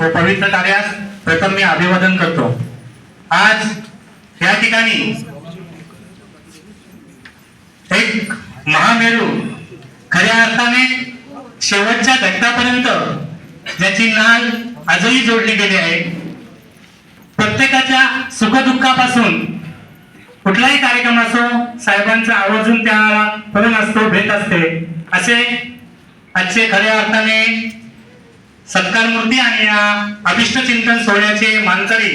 व पवित्र कार्यास प्रथम मी अभिवादन करतो. आज या ठिकाणी एक महामेरू खऱ्या अर्थाने शेवटच्या घटकापर्यंत ज्याची नाल आजही जोडली गेली आहे. प्रत्येकाच्या सुखदुःखापासून कुठलाही कार्यक्रम असो साहेबांचा आवर्जून त्याला करून असतो भेट असते. असे आजचे खऱ्या अर्थाने सत्कार मूर्ती आणि या अभिष्ट चिंतन सोहळ्याचे मानकरी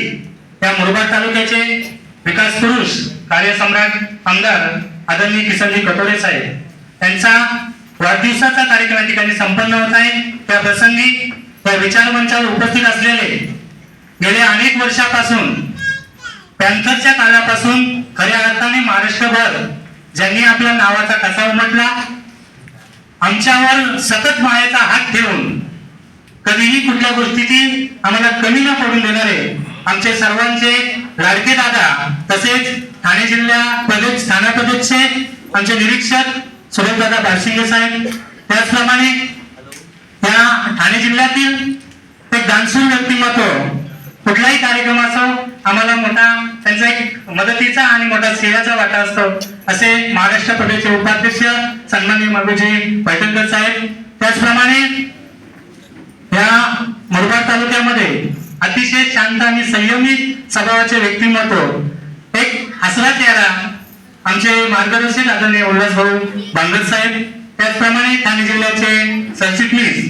या मुरबाड तालुक्याचे विकास पुरुष कार्यसम्राट आमदार आदरणीय किसनजी कटोरे साहेब. यांचा वाढदिवसाचा कार्यक्रम या ठिकाणी संपन्न होत आहे. त्या प्रसंगी त्या विचार मंचावर उपस्थित असलेले गेल्या अनेक वर्षापासून पॅन्थरच्या काळापासून खऱ्या अर्थाने महाराष्ट्रभर ज्यांनी आपल्या नावाचा कसा उमटला आमच्यावर सतत मायाचा हात ठेवून कधीही कुठल्या गोष्टीची आम्हाला कमी न पडून देणारे आमचे सर्वांचे लाडके दादा तसेच ठाणे जिल्हा प्रदेश ठाणा प्रदेशचे आमचे निरीक्षक सुरेश दादा बारशिंगे साहेब. त्याचप्रमाणे या ठाणे जिल्ह्यातील एक दानशूर व्यक्तिमत्व कुठलाही कार्यक्रम असो आम्हाला मोठा त्यांचा एक मदतीचा आणि मोठा सेवाचा वाटा असतो. असे महाराष्ट्र प्रदेशचे उपाध्यक्ष सन्माननीय मगुजी पैठणकर साहेब. त्याचप्रमाणे या मुरबाड तालुक्यामध्ये अतिशय शांत आणि संयमित स्वभावाचे व्यक्तिमत्व एक हसरा चेहरा आमचे मार्गदर्शक आदरणीय उल्हास भाऊ बांगर साहेब त्याचप्रमाणे ठाणे जिल्ह्याचे सरचिटणीस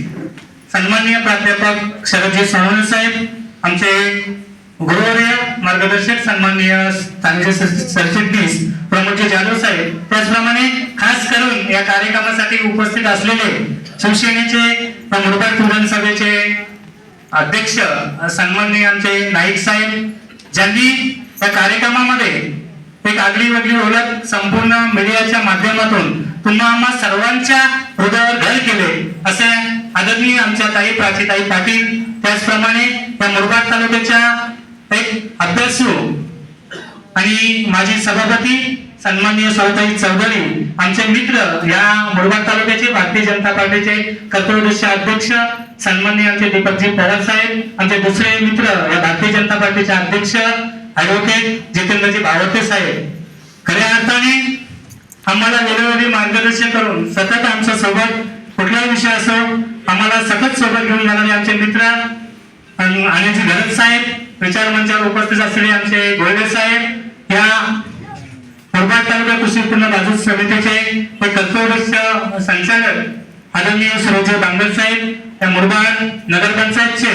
सन्माननीय प्राध्यापक शरदजी सोनवणे साहेब आमचे गुरुवर्य मार्गदर्शक सन्माननीय ठाण्याचे सरचिटणीस प्रमोदजी जाधव साहेब त्याचप्रमाणे खास करून या कार्यक्रमासाठी उपस्थित असलेले शिवसेनेचे मुरबाड पूरण सभेचे अध्यक्ष सन्माननीय आमचे नाईक साहेब ज्यांनी या कार्यक्रमामध्ये एक आगळी वेगळी ओळख संपूर्ण मीडियाच्या माध्यमातून पुन्हा आम्हा सर्वांच्या हृदयावर घर केले असे आदरणीय आमच्या ताई प्राचीताई पाटील त्याचप्रमाणे या मुरबाड तालुक्याच्या एक अभ्यासू आणि माझी सभापती सन्माननीय सौताई चौधरी आमचे मित्र या मुरबाड तालुक्याचे भारतीय जनता पार्टीचे कर्तव्यदक्ष अध्यक्ष सन्माननीय आमचे दीपकजी पवार साहेब आमचे दुसरे मित्र या भारतीय जनता पार्टीचे अध्यक्ष ऍडव्होकेट जितेंद्रजी भावते साहेब. खऱ्या अर्थाने आम्हाला वेळोवेळी मार्गदर्शन करून सतत आमच्यासोबत कुठलाही विषय असो आम्हाला सतत सोबत घेऊन जाणारे आमचे मित्र आणि आण्याची गरज साहेब विचार मंचावर उपस्थित असलेले आमचे गोयडे साहेब या मुरबाड तालुका कृषी उत्पन्न बाजार समितीचे व कर्तव्यदक्ष संचालक आदरणीय सुरज बांगर साहेब या मुरबाड नगरपंचायतचे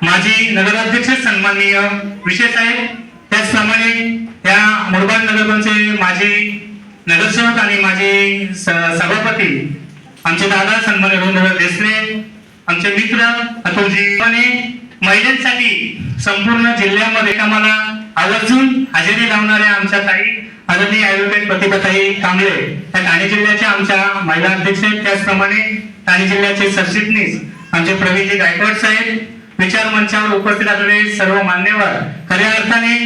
माजी नगराध्यक्ष सन्माननीय विषय साहेब त्याचप्रमाणे या मुरबाड नगरपंचायत माजी नगरसेवक आणि माजी स- सभापती आमचे दादा सन्मान रवींद्र देसरे आमचे मित्र अतुलजी महिलांसाठी संपूर्ण जिल्ह्यामध्ये आम्हाला आवर्जून हजेरी लावणाऱ्या आमच्या ताई आदरणीय ऍडव्होकेट प्रतिभाताई कांबळे त्या ठाणे जिल्ह्याच्या आमच्या महिला अध्यक्ष आहेत. त्याचप्रमाणे ठाणे जिल्ह्याचे सरचिटणीस आमचे प्रवीणजी गायकवाड साहेब विचार मंचावर उपस्थित असलेले सर्व मान्यवर. खऱ्या अर्थाने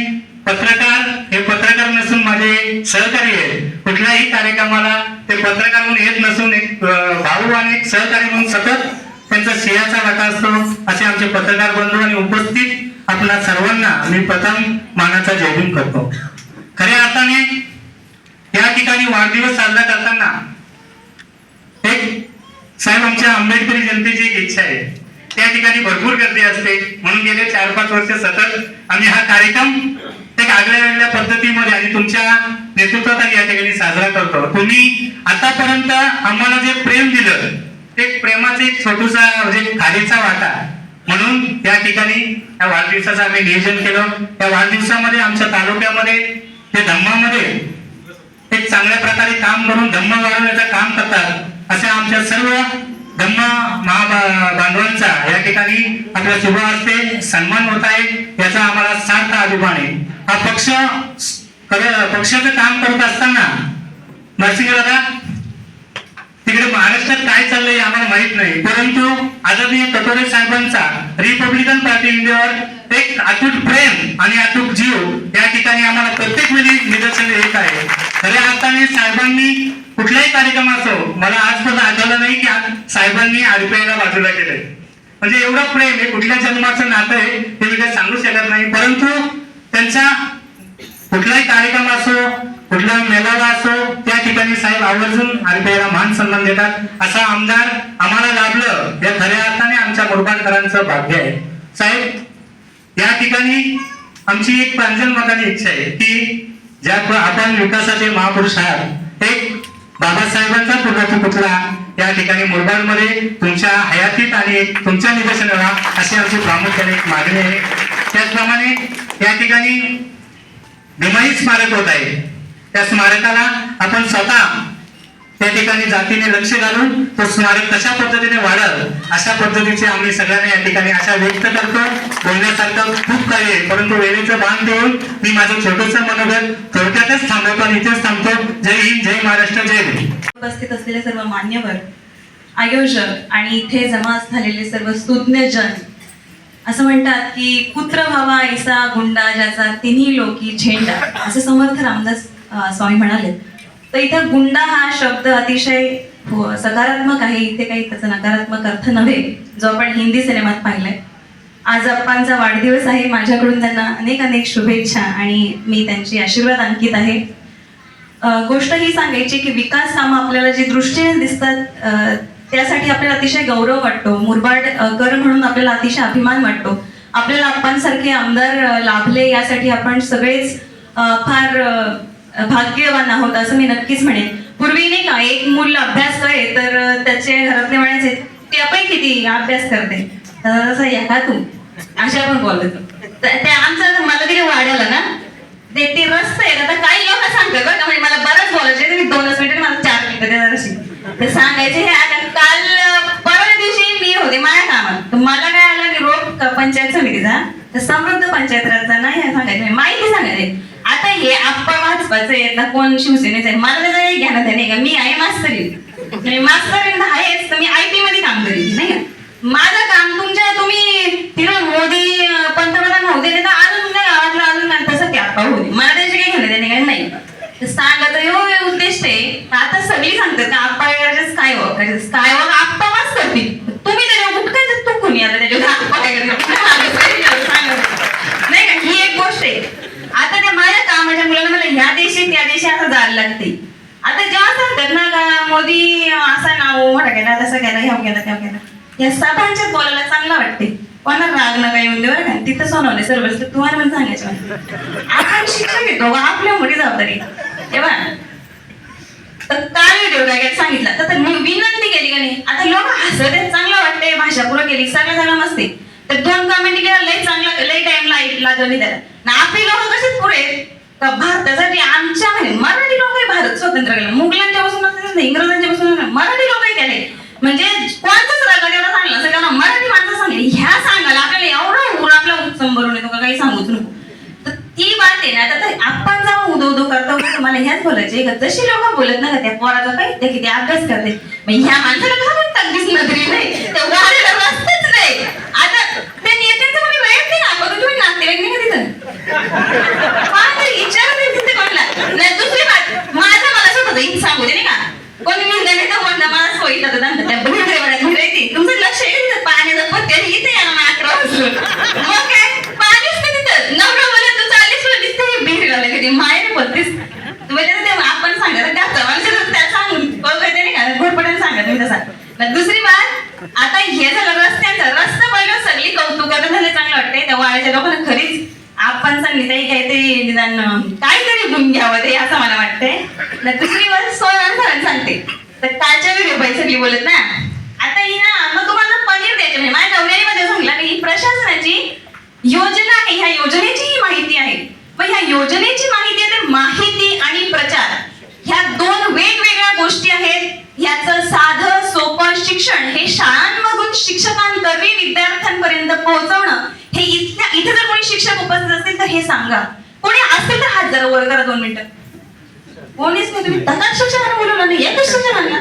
पत्रकार हे पत्रकार नसून माझे सहकारी आहेत. कुठल्याही कार्यक्रमाला ते पत्रकार म्हणून येत नसून एक भाऊ आणि एक सहकारी म्हणून सतत त्यांचा सिंहाचा वाटा असतो असे आमचे पत्रकार बंधू आणि उपस्थित आपल्या सर्वांना मी प्रथम मानाचा जयभीम करतो. खऱ्या अर्थाने या ठिकाणी वाढदिवस साजरा करताना एक साहेब आमच्या आंबेडकरी जनतेची एक इच्छा आहे. त्या ठिकाणी भरपूर गर्दी असते. म्हणून गेले चार पाच वर्ष सतत आम्ही हा कार्यक्रम एक आगळ्या वेगळ्या पद्धतीमध्ये आणि तुमच्या नेतृत्वात या ठिकाणी साजरा करतो. तुम्ही आतापर्यंत आम्हाला जे प्रेम दिलं ते प्रेमाचे एक छोटूसा म्हणजे खालीचा वाटा म्हणून त्या ठिकाणी या वाढदिवसाचं आम्ही नियोजन केलं. त्या वाढदिवसामध्ये आमच्या तालुक्यामध्ये ते धम्मामध्ये एक चांगल्या प्रकारे काम करून धम्म वाढवण्याचं काम करतात अशा आमच्या सर्व धम्म महा बांधवांचा या ठिकाणी आपल्या शुभ हस्ते सन्मान होत आहे याचा आम्हाला सार्थ अभिमान आहे. हा पक्ष पक्षाचं काम करत असताना नरसिंह दादा इकडे महाराष्ट्रात काय चाललंय आम्हाला माहीत नाही. परंतु आदरणीय कटोरे साहेबांचा रिपब्लिकन पार्टी इंडियावर एक अतूट प्रेम आणि अतूट जीव या ठिकाणी आम्हाला प्रत्येक वेळी निदर्शन येत आहे. खऱ्या अर्थाने साहेबांनी कुठलाही कार्यक्रम असो मला आजपर्यंत आठवलं नाही की साहेबांनी आरपीआयला बाजूला केलंय. म्हणजे एवढं प्रेम हे कुठल्या जन्माचं नातं आहे ते मी काही सांगू शकत नाही. परंतु त्यांचा कुठलाही कार्यक्रम असो कुठला मेळावा असो त्या ठिकाणी साहेब आवर्जून आरपीआयला मान सन्मान देतात. असा आमदार आम्हाला लाभलं. या खऱ्या अर्थाने आमच्या मुरबाडकरांचं भाग्य आहे. साहेब या ठिकाणी आमची एक प्रांजल मताची इच्छा आहे की ज्या आपण विकासाचे महापुरुष आहात एक बाबासाहेबांचा पुरवठा पुतळा या ठिकाणी मुरबाडमध्ये तुमच्या हयातीत आणि तुमच्या निदर्शनाला अशी आमची प्रामुख्याने एक मागणी आहे. त्याचप्रमाणे या ठिकाणी भीमाई स्मारक होत आहे. त्या स्मारकाला आपण स्वतः त्या ठिकाणी जातीने लक्ष घालून तो स्मारक कशा पद्धतीने वाढल अशा पद्धतीचे आम्ही सगळ्यांनी या ठिकाणी आशा व्यक्त करतो. बोलण्यासारखं खूप काही आहे परंतु वेळेचं भान देऊन मी माझं छोटस मनोगत थोडक्यातच थांबवतो आणि इथेच थांबतो. जय हिंद जय महाराष्ट्र जय उपस्थित असलेले सर्व मान्यवर आयोजक आणि इथे जमा झालेले सर्व सुज्ञजन असं म्हणतात की पुत्र व्हावा ऐसा गुंडा ज्याचा तिन्ही लोकी झेंडा असे समर्थ रामदास स्वामी म्हणाले. तर इथं गुंडा हा शब्द अतिशय हो, सकारात्मक आहे. इथे काही त्याचा नकारात्मक अर्थ नव्हे जो आपण हिंदी सिनेमात पाहिलाय. आज अप्पांचा वाढदिवस आहे. माझ्याकडून त्यांना अनेक अनेक शुभेच्छा आणि मी त्यांची आशीर्वाद अंकित आहे. गोष्ट ही सांगायची की विकास कामं आपल्याला जी दृष्टीने दिसतात त्यासाठी आपल्याला अतिशय गौरव वाटतो. मुरबाड कर म्हणून आपल्याला अतिशय अभिमान वाटतो. आपल्याला आपणसारखे आमदार लाभले यासाठी आपण सगळेच फार भाग्यवान आहोत असं मी नक्कीच म्हणेन. पूर्वी नाही का एक मूल अभ्यास करे तर त्याचे घरातले म्हणायचे ते आपण किती अभ्यास करते? असं तसं या का तू? अशा पण बोलत तर ते आमचं मला तरी वाढवलं ना. ते ते रस्त आहे आता काही लोक सांगतात बरं का म्हणजे मला बरंच बोलायचे मी दोनच मिनिट मला चार मिनिटं ते सांगायचे हे आता काल ते माझ्या कामात तर मला काय आला निरोप रोग क- पंचायत समितीचा तर समृद्ध पंचायत राजचा नाही सांगायचं माहिती सांगायचे आता हे आप्पा भाजपाचे आहेत ना कोण शिवसेनेचं आहे मला त्याचं काही ज्ञानात आहे नाही का? मी आहे मास्तरी. मास्तरी आहेच तर मी आय टी मध्ये काम करेन नाही का? माझं काम तुमच्या तुम्ही तिला मोदी पंतप्रधान होते तर अजून तुमच्या गावातलं अजून नाही तसं कॅपा होते मला त्याचे काही घेणं देणे काय नाही. तर सांगत हो, उद्देश आहे. आता सगळी सांगतात का आप्पा काय वॉक काय वॉक हो, आप्पा वाच करतील तुम्ही त्याच्यावर उठकायचं तू कोणी आता त्याच्यावर आप्पा काय करतील सांगत. नाही का ही एक गोष्ट आहे आता त्या माझ्या कामाच्या मुलांना मला ह्या देशी असं जायला लागते. आता जेव्हा सांगतात ना का मोदी असा नाव मोठा केला तसा केला ह्या केला त्या केला या सभांच्यात बोलायला चांगलं वाटते. कोणा राग नका येऊन दे बरं का तिथं सोनवले सर्व तुम्हाला पण सांगायचं आपण शिक्षण घेतो आपल्या मोठी जबाबदारी. तेव्हा तर काय व्हिडिओ काय काय सांगितलं? तर मी विनंती केली का नाही? आता लोक हसत चांगलं वाटतंय भाषा पुरं केली सगळं सगळं मस्ती तर दोन कमेंट केल्या लय चांगला लय टाइम लागली त्याला. ना आपली लोक कसे पुरे का भारतासाठी आमच्या म्हणजे मराठी लोक भारत स्वतंत्र केलं. मुघलांच्या पासून इंग्रजांच्या पासून मराठी लोक केले. म्हणजे कोणताच रागा एवढा सांगला सगळ्यांना मराठी माणसं सांगली. ह्या सांगायला आपल्याला एवढा उर आपला उत्सम भरून येतो का काही सांगूच नको. तर ती बात आहे ना आता आपण जाऊन उदो उदो करतो तुम्हाला मला ह्याच बोलायचे का? जशी लोक बोलत ना त्या पोराचा काही ते किती अभ्यास करते. मग ह्या माणसाला का म्हणतात नजरी नाही? ते गाडीला रस्ताच नाही. आता ते नेत्यांचं कोणी वैयक्तिक आपण तुम्ही नातेवाईक नाही का तिथं पाहते विचार नाही तिथे कोणला नाही दुसरी बात माझं मला स्वतःच हित सांगू दे नाही का? कोणी म्हणलं नाही तर म्हणलं मला सोयी जातात तुमचं लक्ष येईल तिथं पाण्याचं पत्त्या इथे याला ना अकरा वाजलं मग काय? पाणीच नाही तिथं. नवरा बोलत तू चालीस वेळ दिसते बिहरी लागले कधी माहेर बोलतेस. म्हणजे ते आपण सांगत त्या माणसाला त्या सांगून बघायचं नाही का घोरपड्याने सांगत मी तसा. दुसरी बात आता हे झालं रस्त्याचं. रस्ता पहिलं सगळी कौतुकाचं झाले चांगलं वाटतंय. त्या वाड्याच्या लोकांना खरीच आपण सांगितलं ताई काय ते निदान काहीतरी गुण घ्यावं ते असं मला वाटतंय. नाही दुसरी बात सोळा सरांनी सांगते. तर कालच्या व्हिडिओ बाई सगळी बोलत ना. आता ही ना मग तुम्हाला पनीर द्यायचं म्हणजे माझ्या नवऱ्याने मध्ये सांगितलं की प्रशासनाची योजना आहे. ह्या योजनेची ही माहिती आहे. मग ह्या योजनेची माहिती आहे तर माहिती आणि प्रचार. ह्या दोन वेगवेगळ्या गोष्टी आहेत. ह्याचं साधं सोपं शिक्षण हे शाळांमधून शिक्षकांतर्फे विद्यार्थ्यांपर्यंत पोहोचवणं हे इथल्या इथे जर कोणी शिक्षक उपस्थित असतील तर हे सांगा. कोणी असतील तर हात जरा वर करा दोन मिनिटं. कोणीच नाही तुम्ही दत्ताच शिक्षकांना बोलवलं नाही एकच शिक्षकांना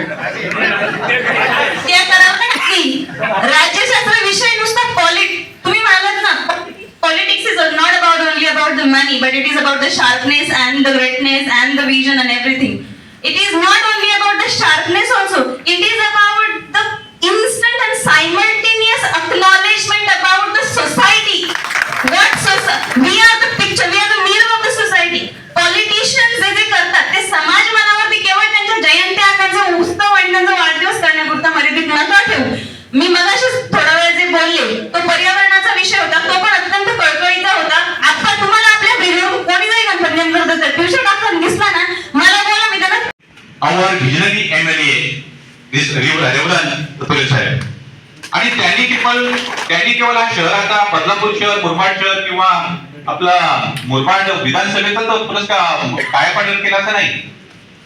ते करावं नक्की राज्यशास्त्र विषय नुसता पॉलिट तुम्ही म्हणालात ना politics is not about only about the money but it is about the sharpness and the greatness and the vision and everything it is not only about the sharpness also it is about the instant and simultaneous acknowledgement politician जे जे करतात ते समाज मनावरती केवळ त्यांच्या जयंत्या त्यांचा उत्सव आणि त्यांचा वाढदिवस करण्यापुरता मर्यादित नका ठेवू मी मगाशी थोडा वेळ जे बोलले तो पर्यावरणाचा विषय होता तो पण अत्यंत कळकळीचा होता. आता तुम्हाला आपल्या व्हिडिओ कोणी जरी गणपती ट्युशन टाकून दिसला ना मला बोला मी त्यांना our visionary MLA this Revlan Tule साहेब. आणि त्यांनी केवळ त्यांनी केवळ हा शहर आता बदलापूर शहर मुरबाड शहर किंवा आपला मुरबाड विधानसभेचा तो पुरस्कार कायापालट केला असं नाही.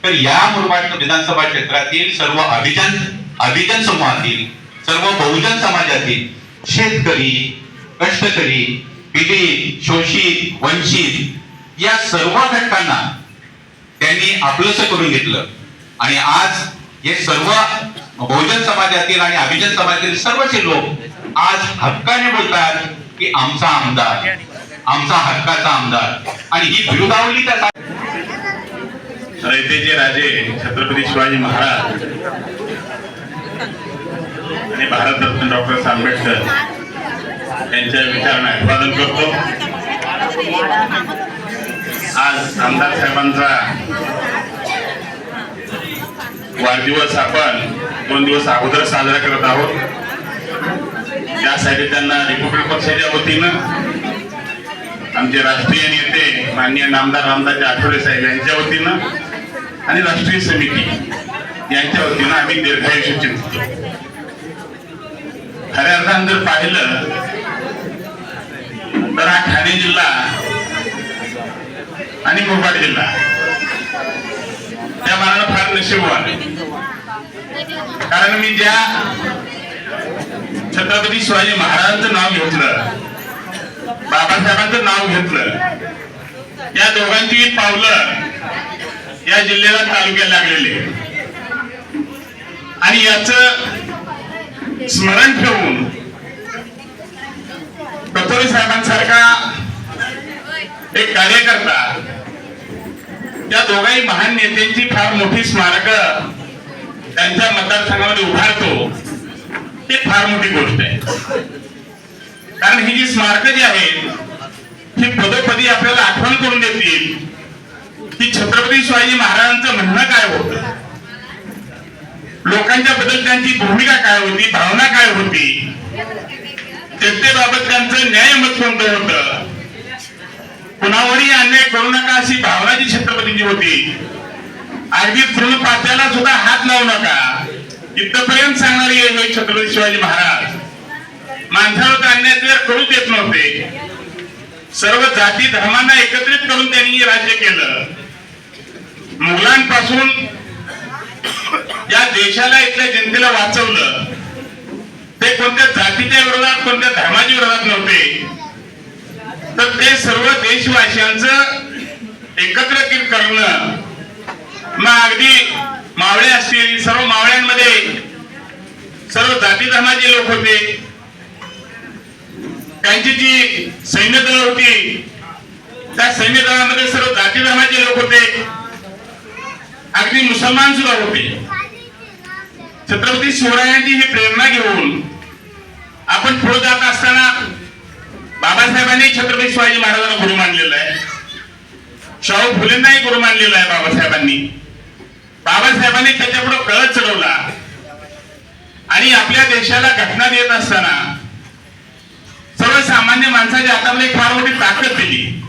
तर या मुरबाड विधानसभा क्षेत्रातील सर्व अभिजन अभिजन समूहातील सर्व बहुजन समाजातील शेतकरी कष्टकरी पीडित शोषित वंचित या सर्व घटकांना त्यांनी आपलंसं करून घेतलं. आणि आज हे सर्व बहुजन समाजातील आणि अभिजन समाजातील सर्वचे लोक आज हक्काने बोलतात की आमचा आमदार आमचा हक्काचा आमदार. आणि ही विरोधावली त्या रयतेचे राजे छत्रपती शिवाजी महाराज आणि भारतरत्न डॉक्टर आंबेडकर यांच्या विचारांना अभिवादन करतो. आज आमदार साहेबांचा वाढदिवस आपण दोन दिवस अगोदर साजरा करत आहोत. त्यासाठी त्यांना रिपब्लिक पक्षाच्या वतीनं आमचे राष्ट्रीय नेते माननीय नामदार रामदास आठवले साहेब यांच्या वतीनं आणि राष्ट्रीय समिती यांच्या वतीनं आम्ही दीर्घायुष्य चिंततो खऱ्या अर्थानं जर पाहिलं तर हा ठाणे जिल्हा आणि मुंबई जिल्हा. त्या मला फार नशीबवान कारण मी ज्या छत्रपती शिवाजी महाराजांचं नाव घेतलं बाबासाहेबांचं नाव घेतलं या दोघांची पावलं या जिल्ह्याला तालुक्याला लागलेले. आणि याच स्मरण ठेवून. कथोरे साहेबांसारखा एक कार्यकर्ता त्या दोघाही महान नेत्यांची फार मोठी स्मारक त्यांच्या मतदारसंघामध्ये उभारतो ते फार मोठी गोष्ट आहे. कारण ही जी स्मारक जी आहेत ही पदोपदी आपल्याला आठवण करून देतील की छत्रपती शिवाजी महाराजांचं म्हणणं काय होतं? लोकांच्या बद्दल त्यांची भूमिका काय होती भावना काय होती? जनतेबाबत त्यांचं न्यायमत कोणतं होतं? कुणावरही अन्याय करू नका अशी भावना जी छत्रपतींची होती. अगदी तृणपात्याला सुद्धा हात लावू नका. इथपर्यंत सांगणारी हे छत्रपती शिवाजी महाराज. माणसावर अन्याय जर करू देत नव्हते. सर्व जाती धर्मांना एकत्रित करून त्यांनी राज्य केलं. मुलांपासून या देशाला इथल्या जनतेला वाचवलं. ते कोणत्या जातीच्या विरोधात कोणत्या धर्माच्या विरोधात नव्हते. तर ते सर्व देशवासियांचं एकत्र करणं. मग अगदी मावळे असतील सर्व मावळ्यांमध्ये सर्व जाती धर्माचे लोक होते. त्यांची जी सैन्य दल होती त्या सैन्य दलामध्ये सर्व जाती धर्माचे लोक होते. अगदी मुसलमान सुद्धा होते. छत्रपती शिवरायांची ही प्रेरणा घेऊन आपण पुढे जात असताना बाबासाहेबांनी छत्रपती शिवाजी महाराजांना गुरु मानलेलं आहे. शाहू फुलेंनाही गुरु मानलेलं आहे बाबासाहेबांनी. बाबासाहेबांनी त्याच्यापुढे कळत चढवला. आणि आपल्या देशाला घटना देत असताना सर्वसामान्य माणसाच्या हातामध्ये एक फार मोठी ताकद दिली.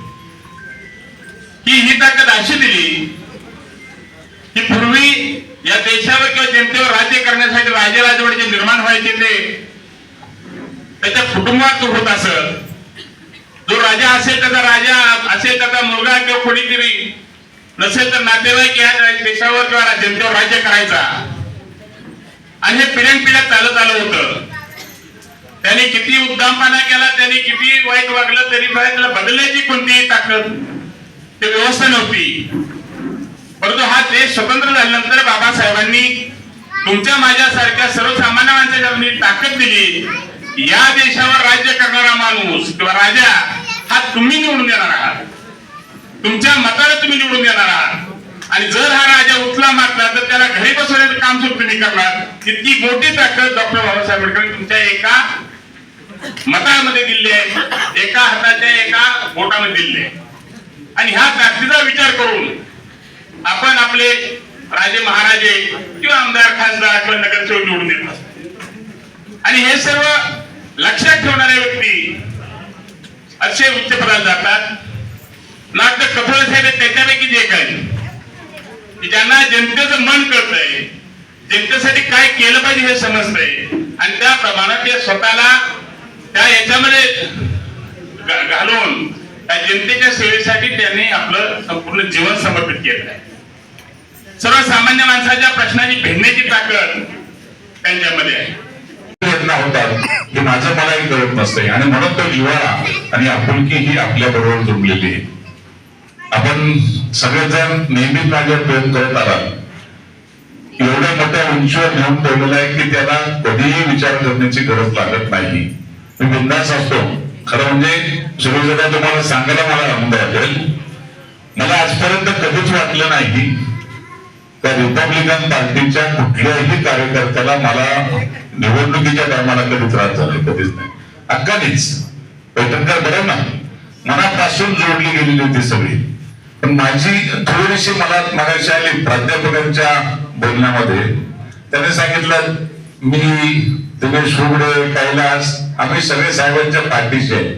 की ही ताकद अशी दिली की पूर्वी या देशावर किंवा जनतेवर राज्य करण्यासाठी राजे राजवडे जे निर्माण व्हायचे ते त्याच्या कुटुंबात होत असत. जो राजा असेल त्याचा राजा असेल त्याचा मुलगा किंवा कोणीतरी नसेल तर नातेवाईक या देशावर किंवा जनतेवर राज्य करायचा. आणि हे पिढ्यान पिढ्या चालत आलं होतं. त्याने किती उद्दामपणा केला त्याने किती वाईट वागलं तरी सुद्धा त्याला बदलण्याची कोणतीही ताकद ते व्यवस्था नव्हती. परंतु हा देश स्वतंत्र झाल्यानंतर बाबासाहेबांनी तुमच्या माझ्यासारख्या सर्वसामान्य माणसाच्या मी ताकद दिली या देशावर राज्य करणारा माणूस किंवा राजा हा तुम्ही निवडून देणार आहात. तुमच्या मताला तुम्ही निवडून देणार आहात. आणि जर हा राजा उचला मारला तर त्याला घरी बसवण्याचं काम सुद्धा तुम्ही करणार. इतकी मोठी ताकद डॉक्टर बाबासाहेब आंबेडकर तुमच्या एका मतामध्ये दिली आहे एका हाताच्या एका बोटामध्ये दिली आहे. आणि ह्या ताकदीचा विचार करून आपण आपले राजे महाराजे किंवा आमदार खासदार किंवा नगरसेवक निवडून देत असतो. आणि हे सर्व लक्षात ठेवणारे व्यक्ती असे उच्च पदात जातात. नाटक कठोर साहेब त्याच्यापैकी जे काही ज्यांना जनतेचं मन कळतंय जनतेसाठी काय केलं पाहिजे हे समजतंय. आणि त्याप्रमाणे ते स्वतःला त्या याच्यामध्ये घालून त्या जनतेच्या सेवेसाठी त्यांनी आपलं संपूर्ण जीवन समर्पित केलं आहे सर्वसामान्य माणसाच्या प्रश्नाची भेदण्याची ताकद त्यांच्यामध्ये आहे. घटना होतात. माझं मलाही कळत नसते आणि म्हणून तो जिव्हाळा आणि आपुलकी ही आपल्या बरोबर जुळलेली आहे. आपण सगळेजण नेहमी माझ्यावर प्रेम करत आलात. एवढ्या मोठ्या उंचीवर नेऊन ठेवलेलं आहे की त्याला कधीही विचार करण्याची गरज लागत नाही. मी बिंदास असतो. खरं म्हणजे सुरुवातीला तुम्हाला सांगायला मला आनंद वाटेल. मला आजपर्यंत कधीच वाटलं नाही त्या रिपब्लिकन पार्टीच्या कुठल्याही कार्यकर्त्याला मला निवडणुकीच्या टायमाला कधी त्रास झाला कधीच नाही. अक्कानीच पैठणकर बरं ना. मनापासून जोडली गेलेली होती सगळी. पण माझी थोडीशी मला मागायची आली प्राध्यापकांच्या बोलण्यामध्ये. त्याने सांगितलं मी दिनेश फुगडे कैलास आम्ही सगळे साहेबांच्या पाठीशी आहे.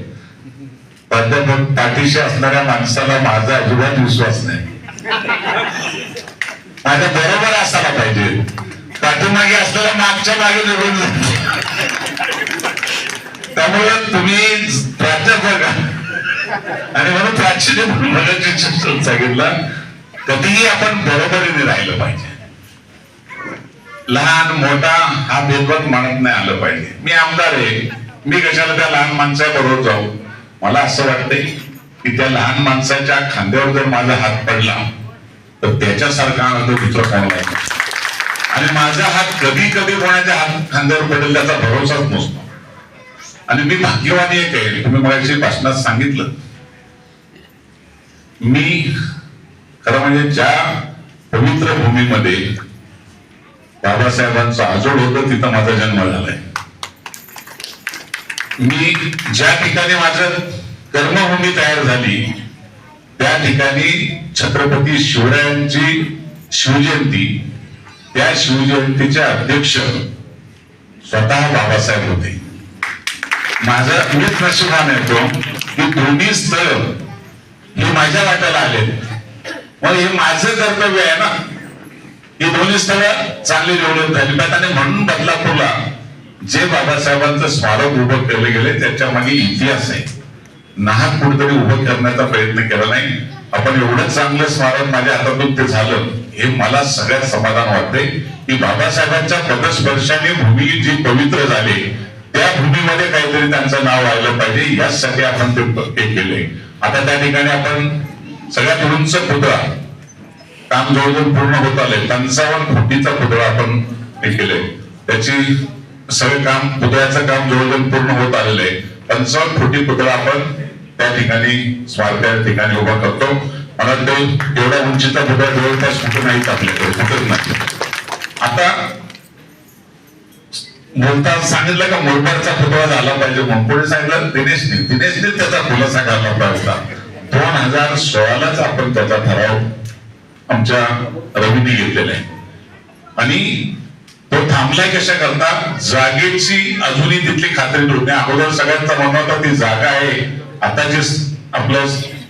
प्राध्यापक पाठीशी असणाऱ्या माणसाला माझा अजिबात विश्वास नाही. आता बरोबर असायला पाहिजे. पाठीमागे असलेला मागच्या मागे निघून त्यामुळे तुम्ही प्राध्यापक आणि म्हणून प्राचीन शिक्षण सांगितलं. कधीही आपण बरोबरीने राहिलं पाहिजे. लहान मोठा हा भेदभाव मानत नाही आलं पाहिजे. मी आमदार आहे. मी कशाला त्या लहान माणसाबरोबर जाऊ? मला असं वाटतंय की त्या लहान माणसाच्या खांद्यावर जर माझा हात पडला तर त्याच्यासारखा आनंद दुसरं कोणाला नाही. आणि माझा हात कधी कधी कोणाच्या हात खांद्यावर पडेल त्याचा भरोसाच नसतो. आणि मी भाग्यवानी एक आहे. तुम्ही मगाशी भाषणात सांगितलं. मी खरं म्हणजे ज्या पवित्र भूमीमध्ये बाबासाहेबांचं आजोड होत तिथं माझा जन्म झालाय. मी ज्या ठिकाणी माझं कर्मभूमी तयार झाली त्या ठिकाणी छत्रपती शिवरायांची शिवजयंती त्या शिवजयंतीचे अध्यक्ष स्वतः बाबासाहेब होते. माझं मीच नशिबान येतो की दोन्ही स्थळ हे माझ्या वाट्याला आले मग हे माझं कर्तव्य आहे ना? ही दोन्ही स्थळ चांगली डेव्हलप झाली. पाहिजे आणि म्हणून बदलापूरला जे बाबासाहेबांचं स्मारक उभं केलं गेले त्याच्यामागे इतिहास आहे. नाहक कुठेतरी उभं करण्याचा प्रयत्न केला नाही. आपण एवढं चांगलं स्मारक माझ्या हातातून ते झालं. हे मला सगळ्यात समाधान वाटते की बाबासाहेबांच्या पदस्पर्शाने भूमी जी पवित्र झाली त्या भूमीमध्ये काहीतरी त्यांचं नाव व्हायला पाहिजे यासाठी आपण ते हे केले आता त्या ठिकाणी आपण सगळ्यात उंच पुतळा काम जवळजवळ पूर्ण होत आले पंचावन्न फुटीचा पुतळा आपण हे केले त्याची सगळे काम पुतळ्याचं काम जवळजवळ पूर्ण होत आलेलं आहे. पंचावन्न फुटी पुतळा आपण त्या ठिकाणी स्मारका ठिकाणी उभा करतो. मला ते एवढ्या उंचीचा पुतळा जवळपास कुठं नाहीच आपल्याकडे कुठंच नाही. आता बोलता सांगितलं का मोरपाडचा पुतळा झाला पाहिजे म्हणून? कोणी सांगितलं? दिनेशने. दिनेशने त्याचा खुलासा करायला पाहिजे. दोन हजार सोळालाच आपण त्याचा ठराव आमच्या रवीने घेतलेला आहे. आणि तो थांबलाय कशा करता जागेची अजूनही तिथली खात्री नव्हती. अगोदर सगळ्यांचा म्हणणं होता ती जागा आहे. आता जे आपलं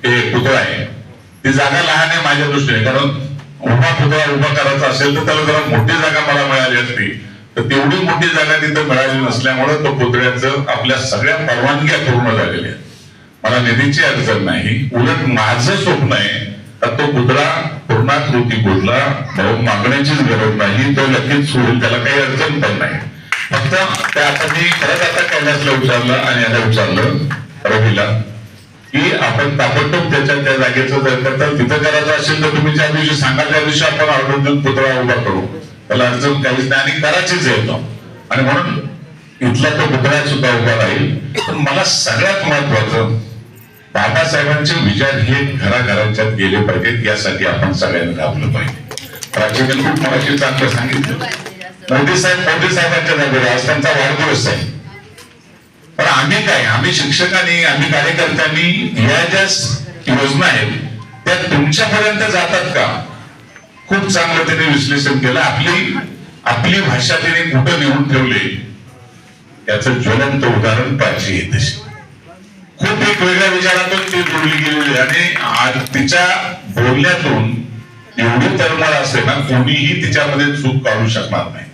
हे पुतळा आहे ती जागा लहान आहे माझ्या दृष्टीने कारण उभा पुतळा उभा करायचा असेल तर त्याला जरा मोठी जागा मला मिळाली असती. तर तेवढी मोठी जागा तिथं मिळाली नसल्यामुळे तो पुतळ्याचं आपल्या सगळ्या परवानग्या पूर्ण झालेल्या मला निधीची अडचण नाही उलट माझं स्वप्न आहे तर तो पुतळा पूर्णाकृती बोलला मागण्याचीच गरज नाही तो लगेच सोडेल त्याला काही अडचण पण नाही. फक्त त्या आता मी खरंच आता कैलासला विचारलं आणि याला विचारलं रवीला की आपण ताबडतोब त्याच्या त्या जागेचं जर करता तिथं करायचं असेल तर तुम्ही ज्या दिवशी सांगाल त्या दिवशी आपण ऑर्डर देऊन पुतळा उभा करू. त्याला अडचण काहीच नाही. आणि करायचीच येतो आणि म्हणून इथला तो पुतळा सुद्धा उभा राहील. पण मला सगळ्यात महत्वाचं बाबासाहेबांचे विचार हे घराघरांच्यात गेले पाहिजेत. यासाठी आपण सगळ्यांनी राबलं पाहिजे. प्राचीन खूप मराठी चांगलं सांगितलं? मोदी साहेब मोदी साहेबांच्या जागेवर आज त्यांचा वाढदिवस आहे. पण आम्ही काय आम्ही शिक्षकांनी आम्ही कार्यकर्त्यांनी या ज्या योजना आहेत त्या तुमच्यापर्यंत जातात का? खूप चांगलं त्याने विश्लेषण केलं. आपली आपली भाषा त्याने कुठं नेऊन ठेवली? याचं ज्वलंत उदाहरण पाहिजे तशी. खूप एक वेगळ्या विचारातून ती जोडली गेलेली. आणि आज तिच्या बोलण्यातून एवढी तळमळ असते ना कोणीही तिच्यामध्ये चूक काढू शकणार नाही.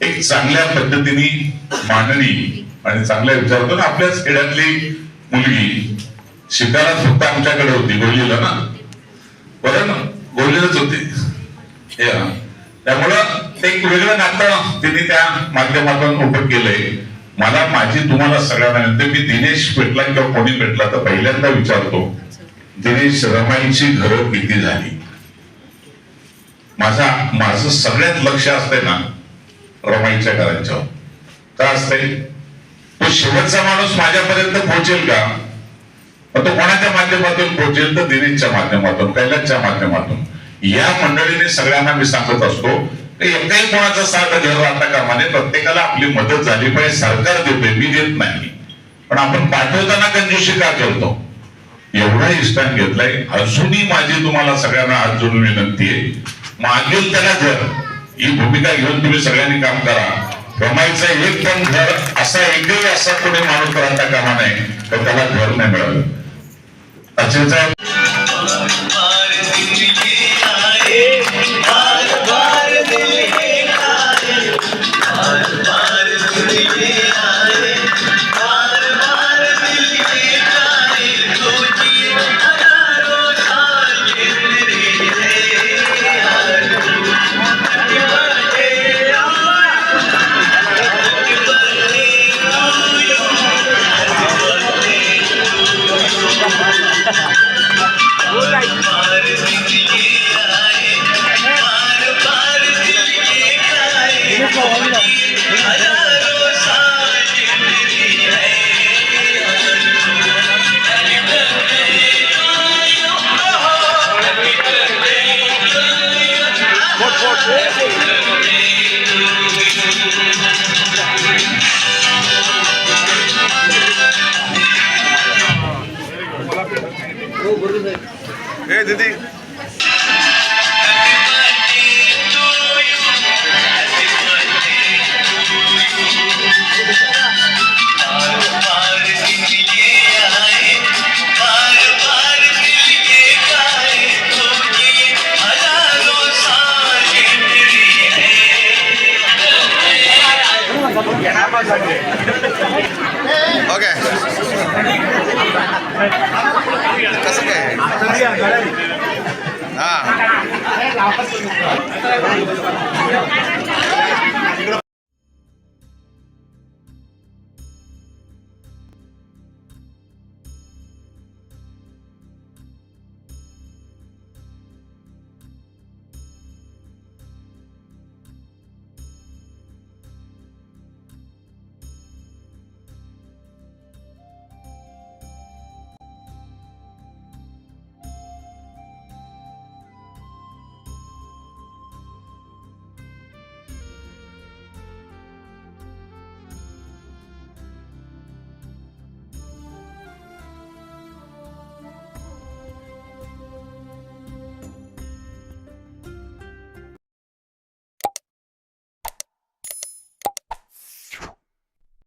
एक चांगल्या पद्धतीने मांडणी आणि चांगला विचार होतो ना आपल्याच खेड्यातली मुलगी शिकायला फक्त आमच्याकडे होती गोलीला ना. बरं ना गोलीलाच होती. त्यामुळं ते एक वेगळं नातं तिने त्या माध्यमातून उभं केलंय. मला माझी तुम्हाला सगळ्यांना म्हणते मी दिनेश भेटला किंवा कोणी भेटला तर पहिल्यांदा विचारतो दिनेश रमाईची घरं किती झाली? माझा माझं सगळ्यात लक्ष असतंय ना रमाईच्या घरांच्यावर. का असतंय? तो शेवटचा माणूस माझ्यापर्यंत पोहोचेल का? तो कोणाच्या माध्यमातून पोहोचेल? तर दिनेशच्या माध्यमातून कैलासच्या माध्यमातून. या मंडळीने सगळ्यांना मी सांगत असतो एकही कोणाचा साथ घर आता कामाने प्रत्येकाला आपली मदत झाली पाहिजे सरकार देते मी देत नाही. पण आपण पाठवताना कंजूशी का करतो? एवढा इष्टान घेतलाय. अजूनही माझी तुम्हाला सगळ्यांना हात जोडून विनंती आहे. मागेल त्याला जर ही भूमिका घेऊन तुम्ही सगळ्यांनी काम करा कमाईचं एक पण घर असा एकही असा कोणी माणूस राहता कामा नाही तर त्याला घर नाही मिळालं अक्षरशः Yeah.